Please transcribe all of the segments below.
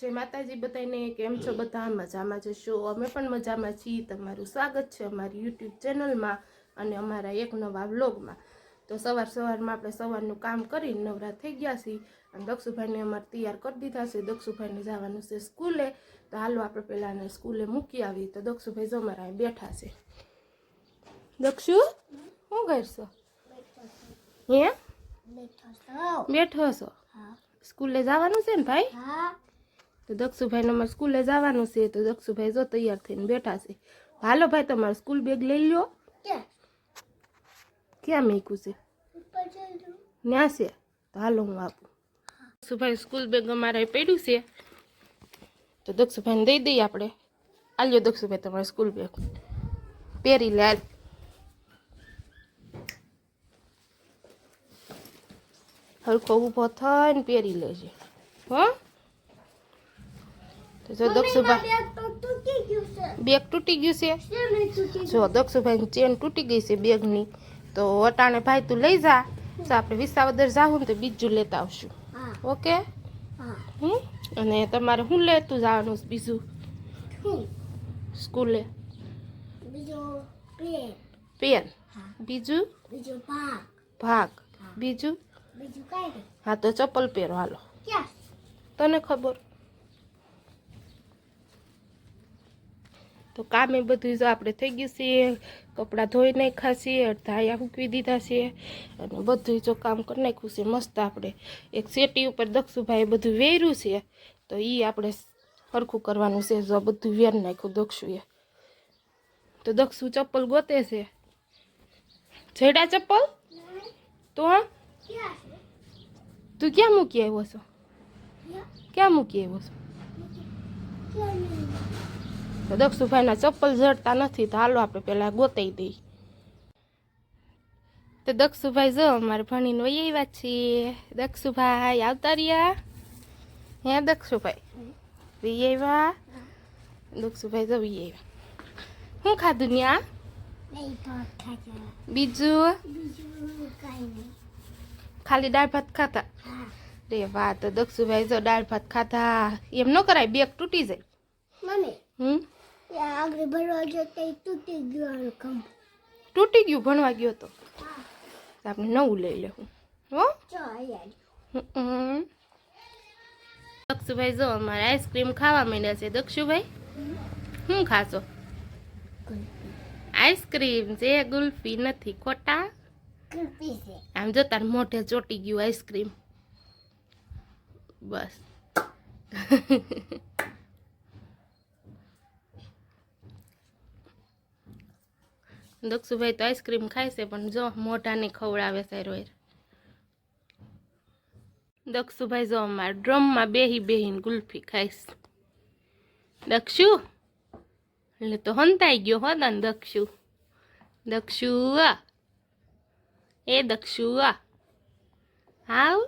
જય માતાજી બધાને કેમ છો બધા? મજામાં જશો? અમે પણ મજામાં છીએ. તમારું સ્વાગત છે અમારી યુટ્યુબ ચેનલમાં અને અમારા એક નવા વ્લોગમાં. તો સવાર સવારમાં આપણે સવારનું કામ કરીને નવરા થઈ ગયા છીએ અને દક્ષુભાઈને અમારે તૈયાર કરી દીધા છે. દક્ષુભાઈને જવાનું છે સ્કૂલે. તો હાલો આપણે પહેલાંને સ્કૂલે મૂકી આવી તો દક્ષુભાઈ જો અમારા બેઠા છે. દક્ષુ શું કરશો? હે? બેઠો છો. સ્કૂલે જવાનું છે ને ભાઈ? તો દક્ષુભાઈને અમારે સ્કૂલે જવાનું છે તો દક્ષુભાઈ જો તૈયાર થઈને બેઠા છે. હાલો ભાઈ તમારે સ્કૂલ બેગ લઈ લ્યો. ક્યાં? મૂક્યું છે? ન્યા છે? તો હાલો હું આપું. દક્ષુભાઈ સ્કૂલ બેગ અમારે પડ્યું છે. તો દક્ષુભાઈને દઈ દઈએ આપણે. આલ્યો દક્ષુભાઈ તમારે સ્કૂલ બેગ. પહેરી લે હાલ. હરખો ઊભો થઈને પહેરી લેજે. હો? તો જો દક્ષુભાઈ બેગ તૂટી ગયું છે? જો દક્ષુભાઈ ચેન તૂટી ગઈ છે બેગની. તો અટાણે ભાઈ તું લઈ જા. તો આપણે વિસાવદર જાવું તો બીજું લેતા આવશું. ઓકે? હમ? અને તમારે શું લેતું જવાનું બીજું? સ્કૂલે. પેન. બીજું? ભાગ. બીજું? હા તો ચપ્પલ પહેરો હાલો. તને ખબર? તો કામ એ બધું જો આપણે થઈ ગયું છે, કપડાં ધોઈ નાખ્યા છીએ ધાયા સૂકવી દીધા છે, અને બધું જો કામ કરી નાખ્યું છે, મસ્ત આપણે. એક સેટી ઉપર દક્ષુભાઈ બધું વેર્યું છે, તો એ આપણે સરખું કરવાનું છે, જો બધું વેર નાખ્યું દક્ષુએ. તો દક્ષુ ચપ્પલ ગોતે છે. જેડા ચપ્પલ? તો તું ક્યાં મૂકી આવ્યો છો? ક્યાં મૂકી આવ્યો છો? તો દક્ષુભાઈના ચપ્પલ જડતા નથી તો હાલો આપણે પહેલાં ગોતાઈ દઈ તો દક્ષુભાઈ જો અમારે ભણીને વહી આવ્યા છીએ. દક્ષુભાઈ આવતા રહ્યા? હે દક્ષુભાઈ? વહી આવ્યા? દક્ષુભાઈ જો વહી આવ્યા. શું ખાધું ન્યા? બીજું? ખાલી દાળ ભાત ખાતા રે વાહ તો દક્ષુભાઈ જો દાળ ભાત ખાતા એમ ન કરાય બેગ તૂટી જાય. હમ? આગળ ભણવા ગયો તો તૂટી ગયો ખંભ તૂટી ગયું ભણવા ગયો તો? આપણે નવું લઈ લેવું. હો. દક્ષુભાઈ જો અમારે આઈસ્ક્રીમ ખાવા માંડ્યા છે. દક્ષુભાઈ શું ખાશો? આઈસ્ક્રીમ છે ગુલ્ફી નથી ખોટા? આમ જો તાર મોઢે ચોટી ગયું આઈસ્ક્રીમ. બસ. દક્ષુભાઈ તો આઈસ્ક્રીમ ખાય છે, પણ જો મોઢાને ખવડાવે છે રોય દક્ષુભાઈ જો અમારા ડ્રમમાં બેહી બેહીને ગુલ્ફી ખાઈશ દક્ષુ? એટલે તો હંતાઈ ગયો હો ને દક્ષુ. દક્ષુ એ દક્ષુ હાવ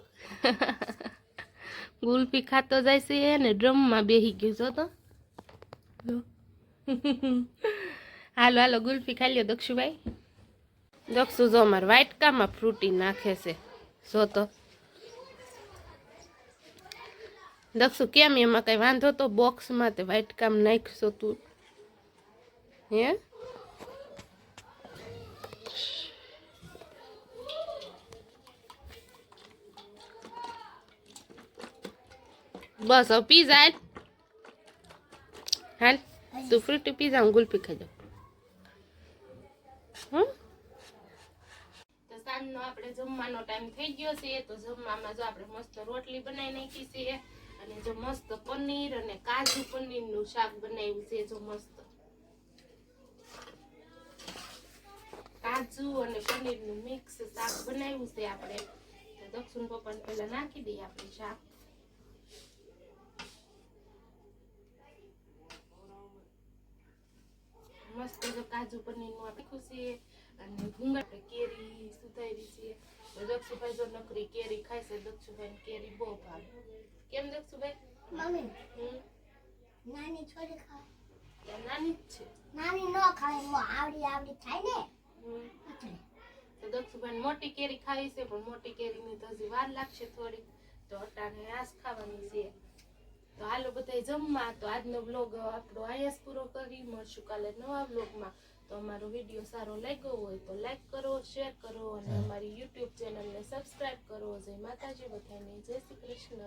ગુલ્ફી ખાતો જાય છે ને ડ્રમમાં બેહી ગયો છો તો. જો. હાલો હાલો, ગુલ્ફી ખાઈ લ્યો, દક્ષુભાઈ. દક્ષુ જો અમારે વાટકામાં ફ્રૂટી નાખે છે. જો તો. દક્ષુ, કેમ એમાં કઈ વાંધો તો બોક્સમાં તે વાટકામ નાખશો તું? હે? બસ પીઝા હાલ, તું ફ્રૂટી પીઝા હું ગુલ્ફી ખાઈ જાઉં તો સાંજનો આપણે જમવાનો ટાઈમ થઈ ગયો છે, તો જમવામાં જો આપણે મસ્ત રોટલી બનાવી નાખી છે, અને જો મસ્ત પનીર અને કાજુ પનીરનું શાક બનાવ્યું છે, જો મસ્ત. કાજુ અને પનીરનું મિક્સ શાક બનાવ્યું છે આપણે. દક્ષિણ પપ્પાને પહેલા નાખી દઈએ આપણે શાક. મસ્ત જો કાજુ પનીરનું આપ્યું છે અને ભૂંગા કેરી સુધારી છે દક્ષુભાઈ જો નકરી કેરી ખાય છે દક્ષુભાઈ કેરી બહુ ભાવે. કેમ દક્ષુભાઈ? મમ્મી નાની છોરી ખાય. નાની જ છે. નાની ન ખાય મો આવડી આવડી થાય ને. તો દક્ષુભાઈ મોટી કેરી ખાવી છે પણ મોટી કેરીની તો હજી વાર લાગશે થોડી તો અટાણે આસ ખાવાની છે. તો હાલો બધા જમવા. તો આજનો બ્લોગ આપણો આયાસ પૂરો કરી. મળશું કાલે નવા બ્લોગમાં તો અમારો વીડિયો સારો લાગ્યો હોય તો લાઈક કરો શેર કરો અને અમારી યુટ્યુબ ચેનલને સબસ્ક્રાઈબ કરો. જય માતાજી બધાને જય શ્રી કૃષ્ણ.